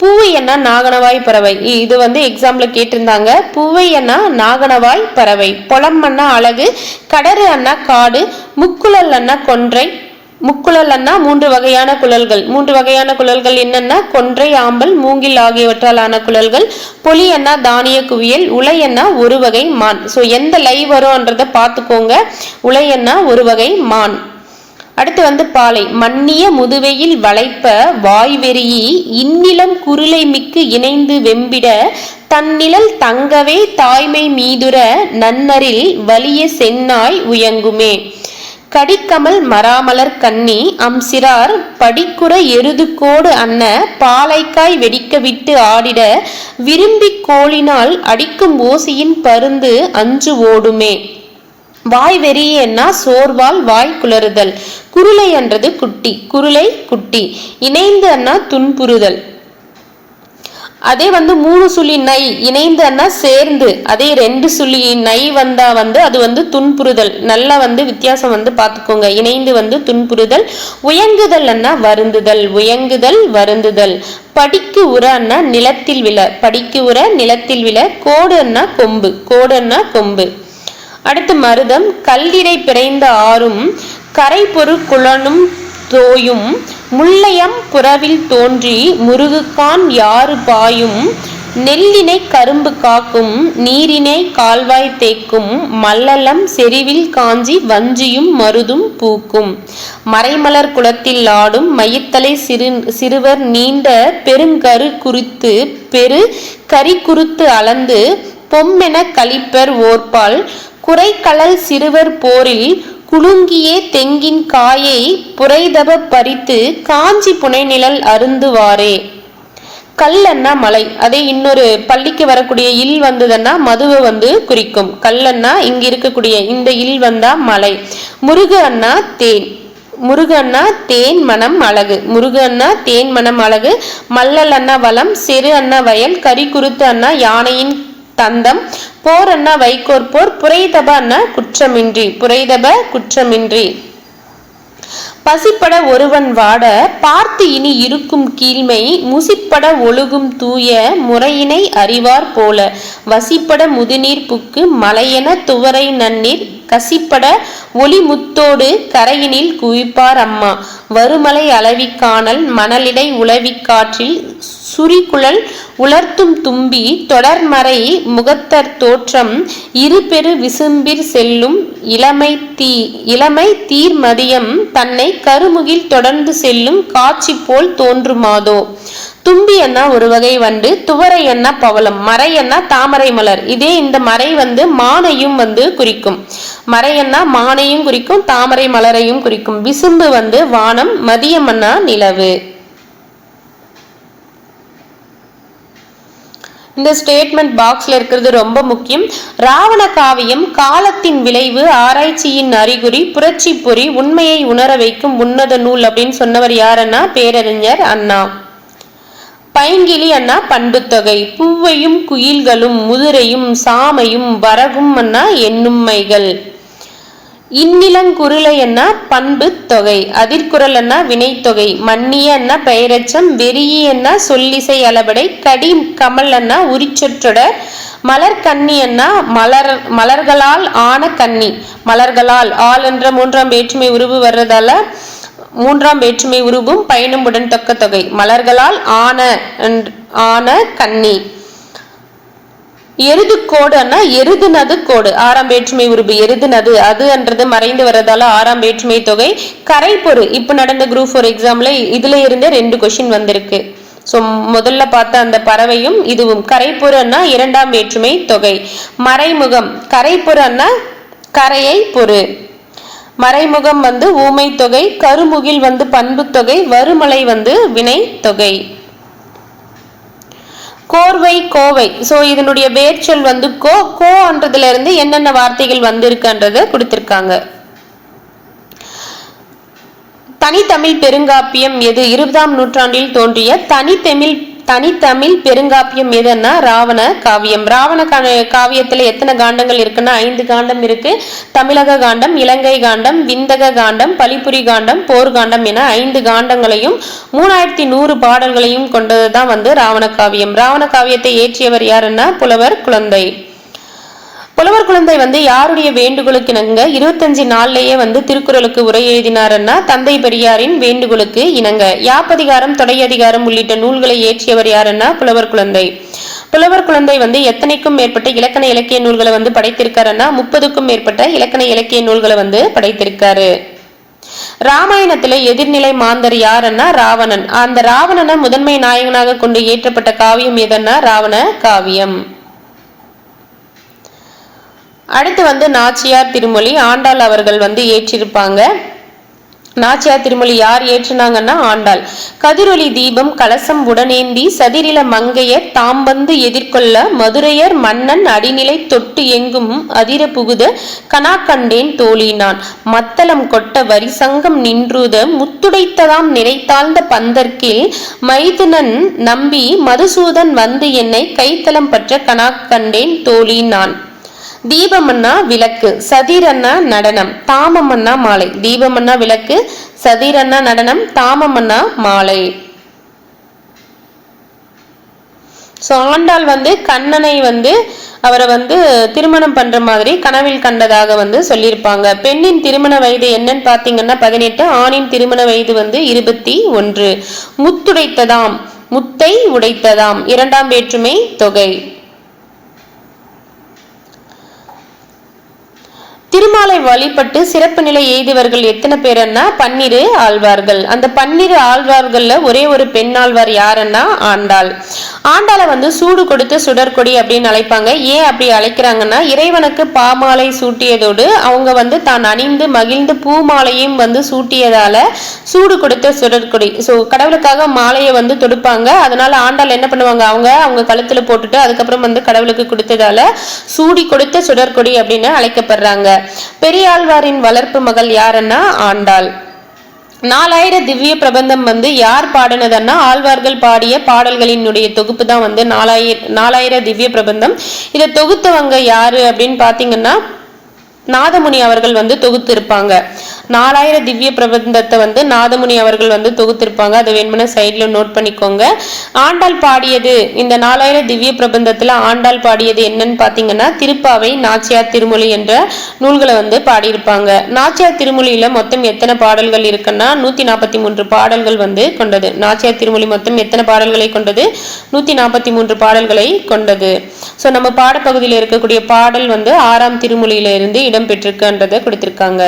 பூவை என்ன நாகனவாய் பறவை. இது வந்து எக்ஸாம்ல கேட்டிருந்தாங்க. பூவை என்ன நாகனவாய் பறவை. பொலம் அண்ணா அழகு கடறு அண்ணா காடு முக்குழல் அண்ணா கொன்றை. முக்குழல் அண்ணா மூன்று வகையான குழல்கள். மூன்று வகையான குழல்கள் என்னென்ன கொன்றை ஆம்பல் மூங்கில் ஆகியவற்றால் ஆன குழல்கள். பொலி அண்ணா தானிய குவியல் உலை ஒரு வகை மான். ஸோ எந்த லை வரும்ன்றதை பார்த்துக்கோங்க. உலை ஒரு வகை மான். அடுத்து வந்து பாலை. மன்னிய முதுவையில் வளைப்ப வாய்வெறியி இந்நிலம் குருளை மிக்கு இணைந்து வெம்பிட தன்னிழல் தங்கவே தாய்மை மீதுர நன்னரில் வலிய சென்னாய் உயங்குமே. கடிக்கமல் மராமலர் கண்ணி அம்சிறார் படிக்குற எருதுகோடு அன்ன பாலைக்காய் வெடிக்க விட்டு ஆடிட விரும்பி கோளினால் அடிக்கும் ஓசியின் பருந்து அஞ்சு ஓடுமே. வாய் வெறியன்னா சோர்வால் வாய் குளறுதல். குருளை என்றது குட்டி குருளை குட்டி. இணைந்து அண்ணா துன்புறுதல். அதே வந்து மூணு சுழி நை இணைந்து அண்ணா சேர்ந்து. அதே ரெண்டு சுழி நை வந்தா வந்து அது வந்து துன்புறுதல். நல்லா வந்து வித்தியாசம் வந்து பார்த்துக்கோங்க. இணைந்து வந்து துன்புறுதல். உயங்குதல் அண்ணா வருந்துதல். உயங்குதல் வருந்துதல். படிக்கு உர அண்ணா நிலத்தில் விழ. படிக்கு உர நிலத்தில் விழ. கோடு அண்ணா கொம்பு. கோடு அண்ணா கொம்பு. அடுத்து மருதம். கல்லிடை பிறைந்த ஆறும். கரை பொறு தோயும் முள்ளையம் புறவில் தோன்றி முருகுக்கான் யாறு பாயும் நெல்லினை கரும்பு காக்கும் நீரினை கால்வாய் தேக்கும் மல்லலம் செறிவில் காஞ்சி வஞ்சியும் மருதும் பூக்கும். மறைமலர் குளத்தில் ஆடும் மயித்தலை சிறு சிறுவர் நீண்ட பெருங்கரு குறித்து பெரு கரி குறித்து அளந்து பொம்மென கழிப்பர் ஓர்பால் குறைக்கலல் சிறுவர் போரில் குலுங்கியே தெங்கின் காயை புரைதப பறித்து காஞ்சி புனைநிழல் அருந்துவாரே. கல்லன்னா மலை. அதே இன்னொரு பள்ளிக்கு வரக்கூடிய இல் வந்ததுன்னா மதுவை வந்து குறிக்கும். கல்லன்னா இங்க இருக்கக்கூடிய இந்த இல் வந்தா மலை. முருகு அண்ணா தேன். முருகன்னா தேன் மனம் அழகு. முருகன்னா தேன் மனம் அழகு. மல்லல் அண்ணா வளம் செரு அண்ணா வயல் கறி குருத்து அண்ணா யானையின் தந்தம். போர் அண்ணா வைகோர் போர் புரைதப அண்ணா குற்றமின்றி புரைதப குற்றமின்றி. பசிப்பட ஒருவன் வாட பார்த்து இனி இருக்கும் கீழ்மை முசிப்பட ஒழுகும் தூய முறையினை அறிவார் போல. வசிப்பட முதுநீர் புக்கு மலையென துவரை நன்னீர் கசிப்பட ஒளிமுத்தோடு கரையினில் குவிப்பார் அம்மா. வருமலை அளவி காணல் மணலிடை உளவி காற்றில் சுரிகுழல் உலர்த்தும் தும்பி தொடர்மறை முகத்தர் தோற்றம் இருபெரு விசும்பிர் செல்லும் இளமை தீ இளமை தீர்மதியம் தன்னை கருமுகில் தொடர்ந்து செல்லும் காட்சி போல் தோன்றுமாதோ? தும்பி என்ன ஒரு வகை வண்டு துவரை என்ன பவளம் மறை என்ன தாமரை மலர். இதே இந்த மறை வந்து மானையும் வந்து குறிக்கும். மறை என்ன மானையும் குறிக்கும் தாமரை மலரையும் குறிக்கும். விசும்பு வந்து வானம் மதியம் நிலவு. இந்த ஸ்டேட்மெண்ட் பாக்ஸ்ல இருக்கிறது ரொம்ப முக்கியம். ராவண காவியம் காலத்தின் விளைவு ஆராய்ச்சியின் அறிகுறி புரட்சி பொறி உண்மையை உணர வைக்கும் உன்னத நூல் அப்படின்னு சொன்னவர் யாருன்னா பேரறிஞர் அண்ணா. பைங்கிலி அண்ணா பண்புத்தொகை. பூவையும் குயில்களும் முதிரையும் சாமையும் வரகும் அண்ணா எண்ணும்மைகள். இந்நிலங்குருளைன்னா பண்பு தொகை. அதிர்குரல் வினைத்தொகை மன்னியன்னா பெயரச்சம். வெறியன்னா சொல்லிசை அளபடை. கடி கமலன்னா உரிச்சொற்றொடர். மலர் கன்னி மலர் மலர்களால் ஆன கன்னி. மலர்களால் ஆள் என்ற மூன்றாம் வேற்றுமை உருவு வர்றதால மூன்றாம் வேற்றுமை உருவும் பயணம் உடன் தொக்க தொகை. மலர்களால் ஆன ஆன கன்னி. எருது கோடுன்னா எருதுனது கோடு. ஆறாம் வேற்றுமை உருபு எருதுனது. அது என்றது மறைந்து வரதால ஆறாம் வேற்றுமை தொகை. கரைப்பொரு இப்ப நடந்த குரூப் ஃபோர் எக்ஸாம்ல இதுல இருந்தே ரெண்டு கொஷின் வந்திருக்கு. ஸோ முதல்ல பார்த்த அந்த பறவையும் இதுவும். கரைப்புறன்னா இரண்டாம் வேற்றுமை தொகை. மறைமுகம். கரைப்புறன்னா கரையை பொறு மறைமுகம் வந்து ஊமை தொகை கருமுகில் வந்து பண்பு தொகை வருமலை வந்து வினை தொகை கோர்வை கோவை. ஸோ இதனுடைய வேர்ச்சொல் வந்து கோ கோன்றதுல இருந்து என்னென்ன வார்த்தைகள் வந்திருக்குன்றத கொடுத்திருக்காங்க. தனித்தமிழ் பெருங்காப்பியம் எது? இருபதாம் நூற்றாண்டில் தோன்றிய தனித்தமிழ் தனித்தமிழ் பெருங்காப்பியம் எதுன்னா ராவண காவியம். ராவண காவியத்தில் எத்தனை காண்டங்கள் இருக்குன்னா ஐந்து காண்டம் இருக்கு. தமிழக காண்டம் இலங்கை காண்டம் விந்தக காண்டம் பலிபுரி காண்டம் போர்காண்டம் என ஐந்து காண்டங்களையும் மூணாயிரத்தி நூறு பாடல்களையும் கொண்டது தான் வந்து ராவண காவியம். ராவண காவியத்தை ஏற்றியவர் யாருன்னா புலவர் குழந்தை. புலவர் குழந்தை வந்து யாருடைய வேண்டுகோளுக்கு இணங்க இருபத்தஞ்சு நாள்லயே வந்து திருக்குறளுக்கு உரை எழுதினாருன்னா தந்தை பெரியாரின் வேண்டுகோளுக்கு இணங்க. யாப்பதிகாரம் தொடையதிகாரம் உள்ளிட்ட நூல்களை ஏற்றியவர் யாருன்னா புலவர் குழந்தை. புலவர் குழந்தை வந்து எத்தனைக்கும் மேற்பட்ட இலக்கண இலக்கிய நூல்களை வந்து படைத்திருக்காருன்னா முப்பதுக்கும் மேற்பட்ட இலக்கண இலக்கிய நூல்களை வந்து படைத்திருக்காரு. ராமாயணத்துல எதிர்நிலை மாந்தர் யாருன்னா ராவணன். அந்த ராவணனை முதன்மை நாயகனாக கொண்டு ஏற்றப்பட்ட காவியம் எதன்னா? ராவண காவியம். அடுத்து வந்து நாச்சியார் திருமொழி. ஆண்டாள் அவர்கள் வந்து ஏற்றிருப்பாங்க. நாச்சியார் திருமொழி யார் ஏற்றினாங்கன்னா ஆண்டாள். கதிரொலி தீபம் கலசம் உடனேந்தி சதிரில மங்கையர் தாம் வந்து எதிர்கொள்ள மதுரையர் மன்னன் அடிநிலை தொட்டு எங்கும் அதிர புகுத கனா கண்டேன் தோழினான். மத்தளம் கொட்ட வரிசங்கம் நின்றுத முத்துடைத்ததாம் நினைத்தாழ்ந்த பந்தற்கில் மைதுனன் நம்பி மதுசூதன் வந்து என்னை கைத்தளம் பற்ற கனா கண்டேன் தோழினான். தீபமன்னா விளக்கு சதிரன்னா நடனம் தாமமன்னா மாலை. தீபமன்னா விளக்கு சதீரன்னா நடனம் தாமமன்னா மாலை. ஸோ ஆண்டாள் வந்து கண்ணனை வந்து அவரை வந்து திருமணம் பண்ற மாதிரி கனவில் கண்டதாக வந்து சொல்லியிருப்பாங்க. பெண்ணின் திருமண வயது என்னன்னு பார்த்தீங்கன்னா பதினெட்டு ஆணின் திருமண வயது வந்து இருபத்தி ஒன்று. முத்துடைத்ததாம் முத்தை உடைத்ததாம். இரண்டாம் வேற்றுமை தொகை. திருமாலை வழிபட்டு சிறப்பு நிலை எய்தவர்கள் எத்தனை பேருன்னா? பன்னிரு ஆழ்வார்கள். அந்த பன்னிரு ஆழ்வார்கள்ல ஒரே ஒரு பெண் ஆழ்வார் யாருன்னா? ஆண்டாள். ஆண்டாளை வந்து சூடு கொடுத்து சுடற்கொடி அப்படின்னு அழைப்பாங்க. ஏன் அப்படி அழைக்கிறாங்கன்னா இறைவனுக்கு பாமாலை சூட்டியதோடு அவங்க வந்து தான் அணிந்து மகிழ்ந்து பூமாலையும் வந்து சூட்டியதால சூடு கொடுத்த சுடற்கொடி ஸோ கடவுளுக்காக மாலையை வந்து தொடுப்பாங்க. அதனால ஆண்டாள் என்ன பண்ணுவாங்க? அவங்க அவங்க கழுத்துல போட்டுட்டு அதுக்கப்புறம் வந்து கடவுளுக்கு கொடுத்ததால சூடி கொடுத்த சுடற்கொடி அப்படின்னு அழைக்கப்படுறாங்க. பெரியாழ்வாரின் வளர்ப்பு மகள் யாருன்னா ஆண்டாள். நாலாயிரம் திவ்ய பிரபந்தம் வந்து யார் பாடினதுன்னா ஆழ்வார்கள் பாடிய பாடல்களினுடைய தொகுப்பு தான் வந்து நாலாயிர நாலாயிரம் திவ்ய பிரபந்தம். இதை தொகுத்தவங்க யாரு அப்படின்னு பாத்தீங்கன்னா நாதமுனி அவர்கள் வந்து தொகுத்திருப்பாங்க. நாலாயிரம் திவ்ய பிரபந்தத்தை வந்து நாதமுனி அவர்கள் வந்து தொகுத்திருப்பாங்க. அதை வேணுமென சைட்ல நோட் பண்ணிக்கோங்க. ஆண்டாள் பாடியது இந்த நாலாயிரம் திவ்ய பிரபந்தத்துல ஆண்டாள் பாடியது என்னன்னு பாத்தீங்கன்னா திருப்பாவை நாச்சியார் திருமொழி என்ற நூல்களை வந்து பாடியிருப்பாங்க. நாச்சியார் திருமொழியில மொத்தம் எத்தனை பாடல்கள் இருக்குன்னா நூத்தி நாற்பத்தி மூன்று பாடல்கள் வந்து கொண்டது. நாச்சியார் திருமொழி மொத்தம் எத்தனை பாடல்களை கொண்டது? நூத்தி நாற்பத்தி மூன்று பாடல்களை கொண்டது. ஸோ நம்ம பாடப்பகுதியில் இருக்கக்கூடிய பாடல் வந்து ஆறாம் திருமொழியில இருந்து இடம்பெற்றிருக்குன்றதை கொடுத்திருக்காங்க.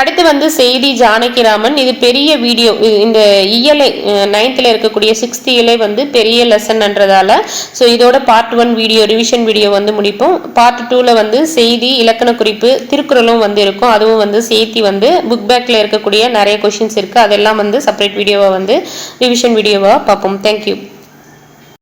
அடுத்து வந்து செய்தி ஜானகிராமன். இது பெரிய வீடியோ. இந்த இயலை நைன்த்தில் இருக்கக்கூடிய சிக்ஸ்த் இயலை வந்து பெரிய லெசன்ன்றதால ஸோ இதோட part one video revision video வந்து முடிப்போம். பார்ட் டூவில் வந்து செய்தி இலக்கண குறிப்பு திருக்குறளும் வந்து இருக்கும். அதுவும் வந்து சேர்த்தி வந்து புக் பேக்கில் இருக்கக்கூடிய நிறைய கொஷின்ஸ் இருக்குது அதெல்லாம் வந்து செப்பரேட் வீடியோவை வந்து ரிவிஷன் வீடியோவாக பார்ப்போம். தேங்க்யூ